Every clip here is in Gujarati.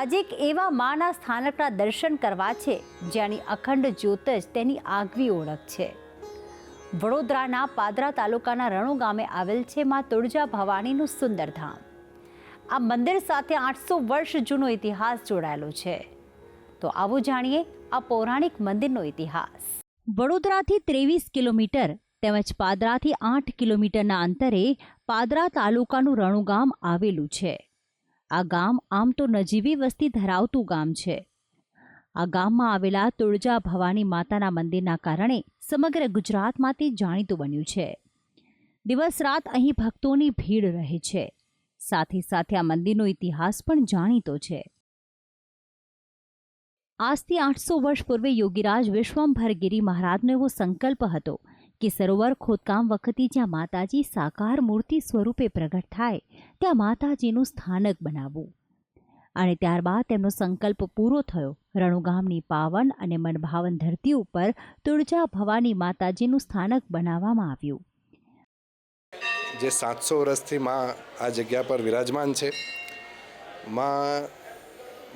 આજે એક એવા માના સ્થાનકના દર્શન કરવા છે જ્યાંની અખંડ જ્યોત જ તેની આગવી ઓળખ છે. વડોદરાના પાદરા તાલુકાના રણુ ગામે આવેલ છે મા તુળજા ભવાનીનું સુંદર ધામ. આ મંદિર સાથે આઠસો વર્ષ જૂનો ઇતિહાસ જોડાયેલો છે. તો આવો જાણીએ આ પૌરાણિક મંદિરનો ઇતિહાસ. વડોદરાથી ત્રેવીસ કિલોમીટર તેમજ પાદરાથી આઠ કિલોમીટરના અંતરે પાદરા તાલુકાનું રણુગામ આવેલું છે. આ ગામ આમ તો નજીવી વસ્તી ધરાવતું ગામ છે. આ ગામમાં આવેલા તુળજા ભવાની માતાના મંદિરના કારણે સમગ્ર ગુજરાતમાંથી જાણીતું બન્યું છે. દિવસ રાત અહીં ભક્તોની ભીડ રહે છે. સાથે સાથે આ મંદિરનો ઇતિહાસ પણ જાણીતો છે. આજથી આઠસો વર્ષ પૂર્વે યોગીરાજ વિશ્વંભરગીરી મહારાજનો એવો સંકલ્પ હતો કે સરોવર ખોદકામ વખતે જ્યાં માતાજી સાકાર મૂર્તિ સ્વરૂપે પ્રગટ થાય, ત્યાં માતાજીનું સ્થાનક બનાવવું. અને ત્યારબાદ તેમનો સંકલ્પ પૂરો થયો. રણુગામની પાવન અને મનભાવન ધરતી ઉપર તુળજા ભવાની માતાજીનું સ્થાનક બનાવવામાં આવ્યું. જે સાતસો વર્ષથી માં આ જગ્યા પર વિરાજમાન છે. માં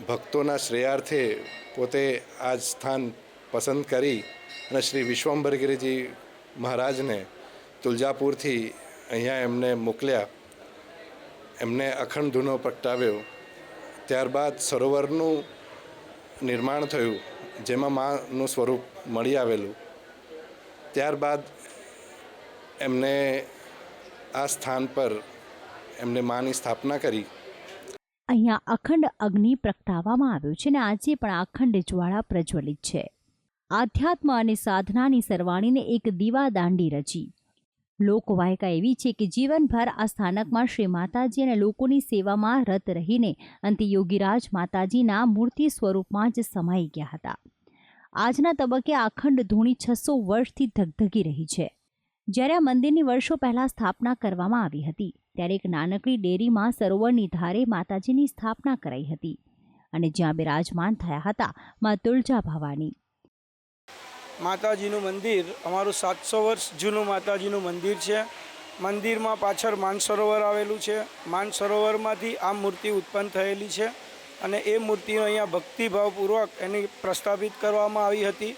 ભક્તોના શ્રેયાર્થે પોતે આ સ્થાન પસંદ કરી અને શ્રી વિશ્વંભરગીરીજી મહારાજને તુલજાપુરથી અહીંયા એમને મોકલ્યા. એમને અખંડ ધૂનો પ્રગટાવ્યો. ત્યારબાદ સરોવરનું નિર્માણ થયું, જેમાં માનું સ્વરૂપ મળી આવેલું. ત્યારબાદ એમને આ સ્થાન પર એમને માની સ્થાપના કરી. અહીંયા અખંડ અગ્નિ પ્રગટાવવામાં આવ્યો છે અને આજે પણ અખંડ જ્વાળા પ્રજ્વલિત છે. આધ્યાત્મ અને સાધનાની સરવાણીને એક દીવા દાંડી રચી લોકવાયકા એવી છે કે જીવનભર આ સ્થાનકમાં શ્રી માતાજી અને લોકોની સેવામાં રત રહીને અંતે યોગીરાજ માતાજીના મૂર્તિ સ્વરૂપમાં જ સમાઈ ગયા હતા. આજના તબક્કે અખંડ ધૂણી છસો વર્ષથી ધગધગી રહી છે. જ્યારે આ મંદિરની વર્ષો પહેલાં સ્થાપના કરવામાં આવી હતી, ત્યારે એક નાનકડી ડેરીમાં સરોવરની ધારે માતાજીની સ્થાપના કરાઈ હતી અને જ્યાં બિરાજમાન થયા હતા મા તુલજા ભવાની. માતાજીનું મંદિર, અમારું સાતસો વર્ષ જૂનું માતાજીનું મંદિર છે. મંદિરમાં પાછળ માનસરોવર આવેલું છે. માનસરોવરમાંથી આ મૂર્તિ ઉત્પન્ન થયેલી છે અને એ મૂર્તિનો અહીંયા ભક્તિભાવપૂર્વક એની પ્રસ્થાપિત કરવામાં આવી હતી.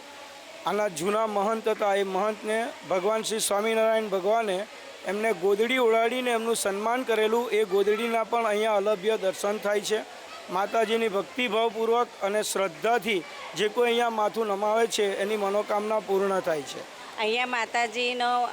આના જૂના મહંત હતા એ મહંતને ભગવાન શ્રી સ્વામિનારાયણ ભગવાને એમને ગોદડી ઉડાડીને એમનું સન્માન કરેલું. એ ગોદડીના પણ અહીંયા અલભ્ય દર્શન થાય છે. માતાજીની ભક્તિભાવપૂર્વક અને શ્રદ્ધાથી જે કોઈ અહીંયા માથું નમાવે છે, એની મનોકામના પૂર્ણ થાય છે. અહીંયા માતાજીનો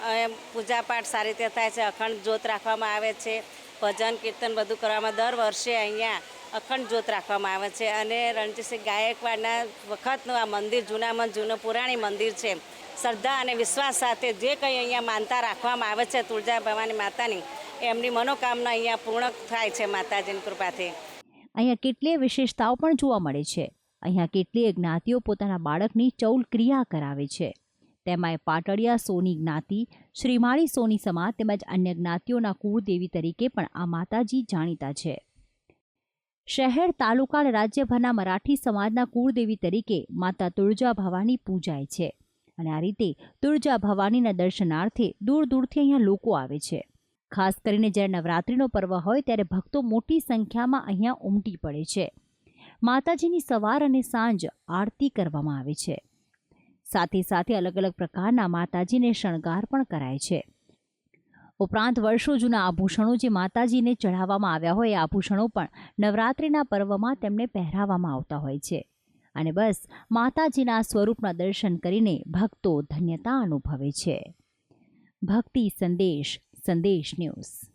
પૂજાપાઠ સારી રીતે થાય છે, અખંડ જ્યોત રાખવામાં આવે છે, ભજન, કીર્તન બધું કરવામાં દર વર્ષે અહીંયા અખંડ જ્યોત રાખવામાં આવે છે અને રણજીતસિંહ ગાયકવાડના વખતનું આ મંદિર જૂનામાં જૂનું પુરાણી મંદિર છે. શ્રદ્ધા અને વિશ્વાસ સાથે જે કંઈ અહીંયા માનતા રાખવામાં આવે છે તુળજા ભવાની માતાની, એમની મનોકામના અહીંયા પૂર્ણ થાય છે માતાજીની કૃપાથી. અહીંયા કેટલીય વિશેષતાઓ પણ જોવા મળે છે. અહીંયા કેટલીય જ્ઞાતિઓ પોતાના બાળકની ચૌલ ક્રિયા કરાવે છે. તેમાંય પાટડિયા સોની જ્ઞાતિ, શ્રીમાળી સોની સમાજ તેમજ અન્ય જ્ઞાતિઓના કુળદેવી તરીકે પણ આ માતાજી જાણીતા છે. શહેર, તાલુકા રાજ્યભરના મરાઠી સમાજના કુળદેવી તરીકે માતા તુળજા ભવાની પૂજાય છે. અને આ રીતે તુળજા ભવાનીના દર્શનાર્થે દૂર દૂરથી અહીંયા લોકો આવે છે. ખાસ કરીને જ્યારે નવરાત્રિનો પર્વ હોય ત્યારે ભક્તો મોટી સંખ્યામાં અહીંયા ઉમટી પડે છે. માતાજીની સવાર અને સાંજ આરતી કરવામાં આવે છે. સાથે સાથે અલગ અલગ પ્રકારના માતાજીને શણગાર પણ કરાય છે. ઉપરાંત વર્ષો જૂના આભૂષણો જે માતાજીને ચઢાવવામાં આવ્યા હોય એ આભૂષણો પણ નવરાત્રિના પર્વમાં તેમને પહેરાવવામાં આવતા હોય છે. અને બસ માતાજીના સ્વરૂપના દર્શન કરીને ભક્તો ધન્યતા અનુભવે છે. ભક્તિ સંદેશ સંદેશ ન્યૂઝ.